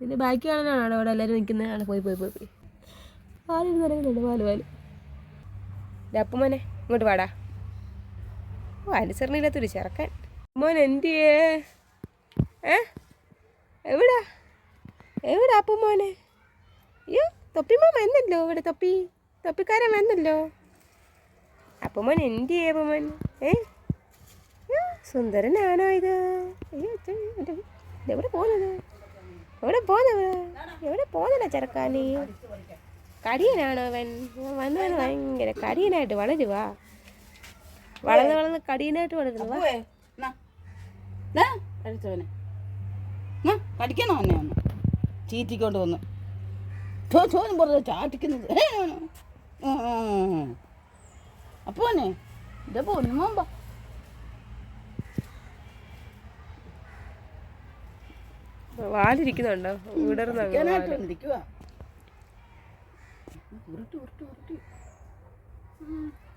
പിന്നെ ബാക്കി കാണാനാണ് അവിടെ എല്ലാവരും നിൽക്കുന്നത്. ആണ് പോയി പോയി പോയി പോയി. പാലിന് നിറയുന്നുണ്ട് പാൽ പാൽ. മോനെ ഇങ്ങോട്ട് വാടാ. ഓ അനുസരണയില്ലാത്തൊരു ചെറുക്കൻ. മോൻ എന്തിയേ ഏ? എവിടാ? എവിടാ അപ്പം മോനെ? അയ്യോ തൊപ്പിമോൻ വന്നല്ലോ ഇവിടെ തൊപ്പി. തൊപ്പിക്കാരൻ വന്നല്ലോ. അപ്പം മോൻ എന്തിയേ അപ്പം മോൻ? ഏ? സുന്ദരനാണോ ഇത്? അയ്യോ എവിടെ പോകുന്നത് എവിടെ പോകുന്നത് എവിടെ പോകുന്നില്ല ചെറുക്കാനി? കടിയനാണ് അവൻ. വന്നാൽ ഭയങ്കര കടിയനായിട്ട് വളരുവാ. വളർന്ന് വളർന്ന് കടിയനായിട്ട് വളരുന്നു. എന്നാ കഴിച്ചവനെ എന്നാ കടിക്കണോ എന്നെ ഒന്ന് ചീറ്റിക്കൊണ്ട് വന്നു. ചോ ചോനും പുറത്ത് ചാട്ടിക്കുന്നത് അപ്പോനെ ഇതപ്പോ പോന്നു മുമ്പ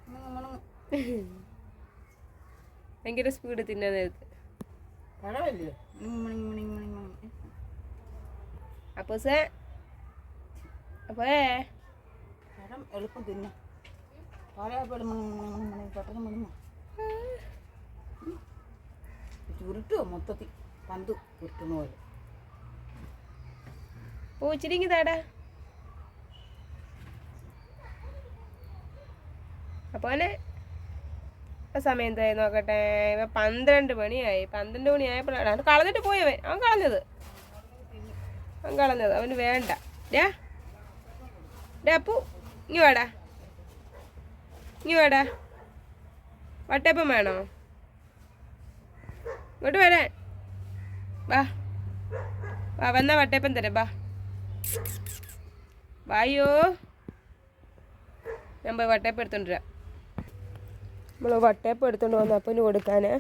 മുണങ്ങ്. ഭയങ്കര സ്പീഡ് തിന്നാൻ നേരത്ത്. അപ്പൊ സേ അപ്പേ പഴം എളുപ്പം തിന്നാം. പെട്ടെന്ന് മൊത്തത്തിൽ? പന്ത് ഉരുട്ടുന്ന പോലെ. ഓ ചിരിങ്ങി താടാ ഇപ്പൊ സമയം എന്തായി നോക്കട്ടെ? ഇപ്പൊ പന്ത്രണ്ട് മണിയായി. പന്ത്രണ്ട് മണിയായപ്പോഴാണ് അവൻ കളഞ്ഞിട്ട് പോയവൻ. അവൻ കളഞ്ഞത്. അവൻ കളഞ്ഞത്. അവന് വേണ്ട. അപ്പു ഇങ്ങി വേടാ. ഇങ്ങി വേടാ. വട്ടയപ്പം വേണോ? ഇങ്ങോട്ട് വരാൻ. വാ. വാ വന്നാ വട്ടയപ്പം തരാം. ബാ വായോ. ഞാൻ പോയി വട്ടയപ്പം എടുത്തോണ്ട് വരാം. നമ്മൾ വട്ടയപ്പം എടുത്തോണ്ട് വന്ന്. അപ്പന് കൊടുക്കാന്.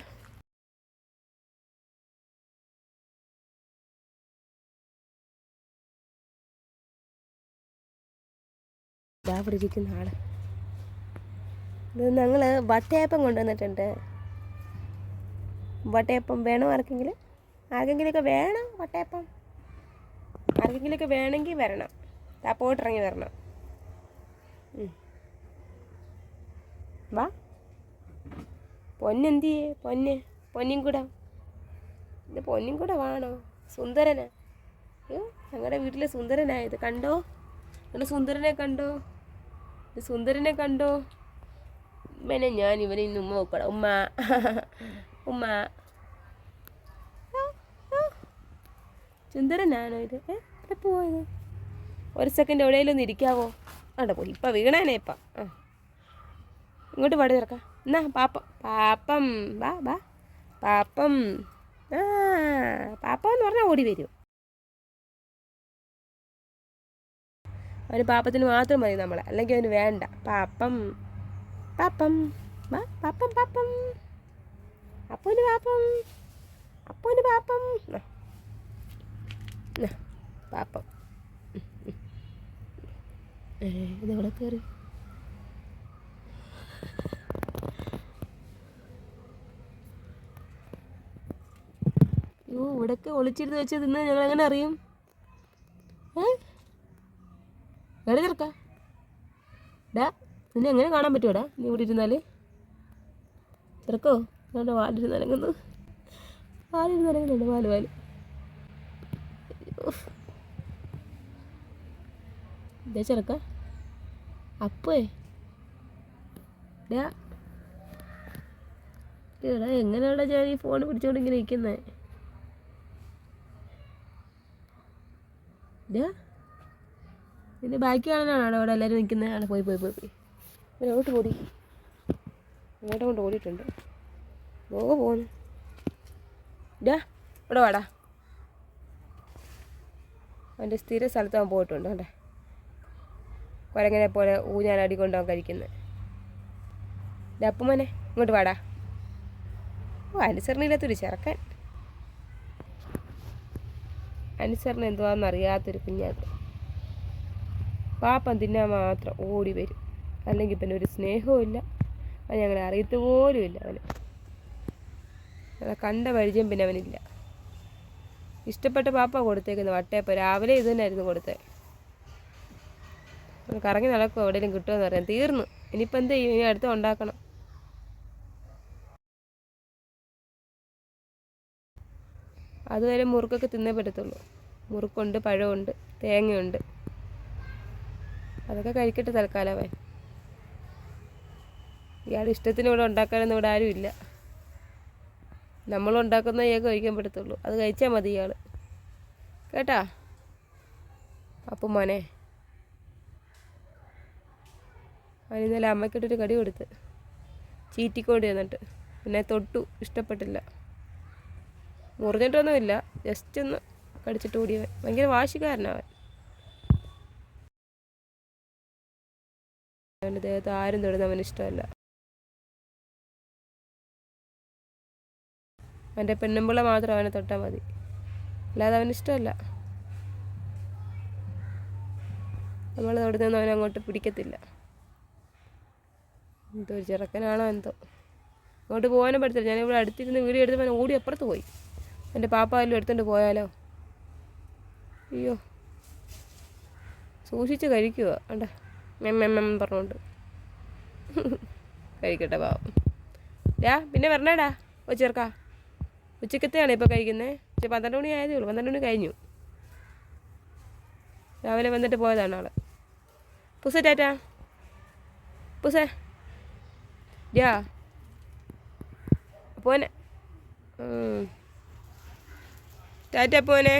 ദാ ഇവിടെ ഇരിക്കുന്ന ആൾ. ഇത് ഞങ്ങൾ വട്ടയപ്പം കൊണ്ടുവന്നിട്ടുണ്ട്. വട്ടയപ്പം വേണോ ആർക്കെങ്കിലും? ആർക്കെങ്കിലുമൊക്കെ വേണോ വട്ടയപ്പം? ആർക്കെങ്കിലുമൊക്കെ വേണമെങ്കിൽ വരണം. താപ്പോട്ടിറങ്ങി വരണം. വാ. പൊന്നെന്തിയേ പൊന്ന് പൊന്നും. കൂടെ ഇത് പൊന്നും കൂടെ വേണോ സുന്ദരനാ ഞങ്ങളുടെ വീട്ടിലെ സുന്ദരനായത് കണ്ടോ? നിങ്ങളുടെ സുന്ദരനെ കണ്ടോ? സുന്ദരനെ കണ്ടോ? ഇവനെ ഞാൻ ഇവനെ ഇന്ന് ഉമ്മ വെക്കണം. ഉമ്മ. ഉമ്മ. സുന്ദരനാണോ ഇത്? ഏ? എവിടെ പോയത്? ഒരു സെക്കൻഡ് എവിടെയെങ്കിലും ഒന്ന് ഇരിക്കാവോ? അവിടെ പോയി ഇപ്പം വീണേനെ ഇപ്പം. ആ. ഇങ്ങോട്ട് പാടി തിറക്കാം എന്നാ പാപ്പം പാപ്പം വാ വാ. പാപ്പം. ആ പാപ്പം എന്ന് പറഞ്ഞാൽ ഓടി വരും. അവന് പാപ്പത്തിന് മാത്രം മതി നമ്മളെ അല്ലെങ്കിൽ അവന് വേണ്ട. പാപ്പം പാപ്പം വാ പാപ്പം പാപ്പം. അപ്പൂന് പാപ്പം അപ്പൂന് പാപ്പം. ആ. പാപ്പം. ഇതെവിടെ കയറി അയ്യോ ഇവിടൊക്കെ ഒളിച്ചിരുന്ന് വെച്ച് തിന്ന് ഞങ്ങൾ എങ്ങനെ അറിയും? ഏ? എവിടെ ചെറുക്ക? ഡാ നിന്നെ എങ്ങനെ കാണാൻ പറ്റുമോടാ നീ ഇവിടെ ഇരുന്നാൽ. ചെറുക്കോ? ഞാൻ വാലിരുന്ന് നനങ്ങുന്നു വാലിരുന്ന് നനങ്ങുന്നുണ്ട് വാൽ വാൽ. ഇതേ ചെറുക്ക അപ്പേ എടാ എങ്ങനെയാടാ ഞാൻ ഈ ഫോൺ പിടിച്ചോണ്ട് ഇങ്ങനെ ഇരിക്കുന്നേ നിന്റെ ബാക്കി കാണാനാണോ അവിടെ എല്ലാവരും നിൽക്കുന്നത് ആണ് പോയി പോയി പോയി പോയി ഇവരോട്ട് ഓടി ഇങ്ങോട്ട് കൊണ്ട് ഓടിയിട്ടുണ്ട് ഓ പോന്ന് ഡാ ഇവിടെ വാടാ അവന്റെ സ്ഥിര സ്ഥലത്ത് അവൻ പോയിട്ടുണ്ട്. കണ്ടേ കുരങ്ങനെ പോലെ ഊഞ്ഞാലടി കൊണ്ടുപോകാൻ കഴിക്കുന്നത്. ഡപ്പുമോനെ ഇങ്ങോട്ട് വാടാ. ഓ അനുസരണയില്ലാത്തൊരു ചെറുക്കൻ. അനുസരണ എന്തുവാന്ന് അറിയാത്തൊരു കുഞ്ഞാക്ക് പാപ്പം തിന്നാൻ മാത്രം ഓടി വരും. അല്ലെങ്കിൽ പിന്നെ ഒരു സ്നേഹവും ഇല്ല. അത് ഞങ്ങളെ അറിയത്ത് പോലും ഇല്ല അവന്. കണ്ട പരിചയം പിന്നെ അവനില്ല. ഇഷ്ടപ്പെട്ട പാപ്പ കൊടുത്തേക്കുന്നത് വട്ടയപ്പം. രാവിലെ ഇത് തന്നെയായിരുന്നു കൊടുത്തത്. ഒന്ന് കറങ്ങി നടക്കും എവിടെയെങ്കിലും കിട്ടുമെന്ന് പറയാം തീർന്നു. ഇനിയിപ്പോൾ എന്ത് ചെയ്യും? ഇനി അടുത്ത് ഉണ്ടാക്കണം. അതുവരെ മുറുക്കൊക്കെ തിന്നേ പറ്റത്തുള്ളൂ. മുറുക്കുണ്ട് പഴമുണ്ട് തേങ്ങയുണ്ട്. അതൊക്കെ കഴിക്കട്ടെ തൽക്കാലമായി ഇയാളുടെ ഇഷ്ടത്തിന് ഇവിടെ ഉണ്ടാക്കാനൊന്നും ഇവിടെ ആരുമില്ല നമ്മൾ ഉണ്ടാക്കുന്ന ഇയാൾക്ക് കഴിക്കാൻ പറ്റത്തുള്ളൂ. അത് കഴിച്ചാൽ മതി ഇയാൾ. കേട്ടാ? അപ്പം മോനെ. അവൻ ഇന്നലെ അമ്മയ്ക്കിട്ടൊരു കടി കൊടുത്ത്. ചീറ്റിക്കോടി എന്നിട്ട് പിന്നെ തൊട്ടു. ഇഷ്ടപ്പെട്ടില്ല. മുറിഞ്ഞിട്ടൊന്നുമില്ല. ജസ്റ്റ് ഒന്ന് കടിച്ചിട്ട് ഓടിയവൻ ഭയങ്കര വാശിക്കാരനവൻ അവന്റെ ദേഹത്ത് ആരും തൊടുന്ന അവന് ഇഷ്ടമല്ല. അവന്റെ പെണ്ണുമ്പിള്ള മാത്രം അവനെ തൊട്ടാൽ മതി. അല്ലാതെ അവന് ഇഷ്ടമല്ല. നമ്മൾ തൊടുന്നൊന്നും അവനങ്ങോട്ട് പിടിക്കത്തില്ല. എന്തോ ചെറുക്കനാണോ എന്തോ. അങ്ങോട്ട് പോകാനും പറ്റത്തില്ല. ഞാനിവിടെ അടുത്തിരുന്ന് വീഡിയോ എടുത്തപ്പോൾ ഓടി അപ്പുറത്ത് പോയി. എന്റെ പാപ്പ വല്ലതും എടുത്തുകൊണ്ട് പോയാലോ? അയ്യോ. സൂക്ഷിച്ച് കഴിക്കുക വേണ്ട മെമ്മെമ്മ പറഞ്ഞുകൊണ്ട്. കഴിക്കട്ടെ പാവം. ഡാ പിന്നെ വരണേടാ. ഓ ചേർക്ക. ഉച്ചക്കത്തെയാണ് ഇപ്പോൾ കഴിക്കുന്നത്. പക്ഷെ പന്ത്രണ്ട് മണി ആയതേ ഉള്ളൂ. പന്ത്രണ്ട് മണി കഴിഞ്ഞു. രാവിലെ വന്നിട്ട് പോയതാണ് ആൾ പുസ ടാറ്റാ. പുസേ. ഡാ പോനെ ടാറ്റ പോനെ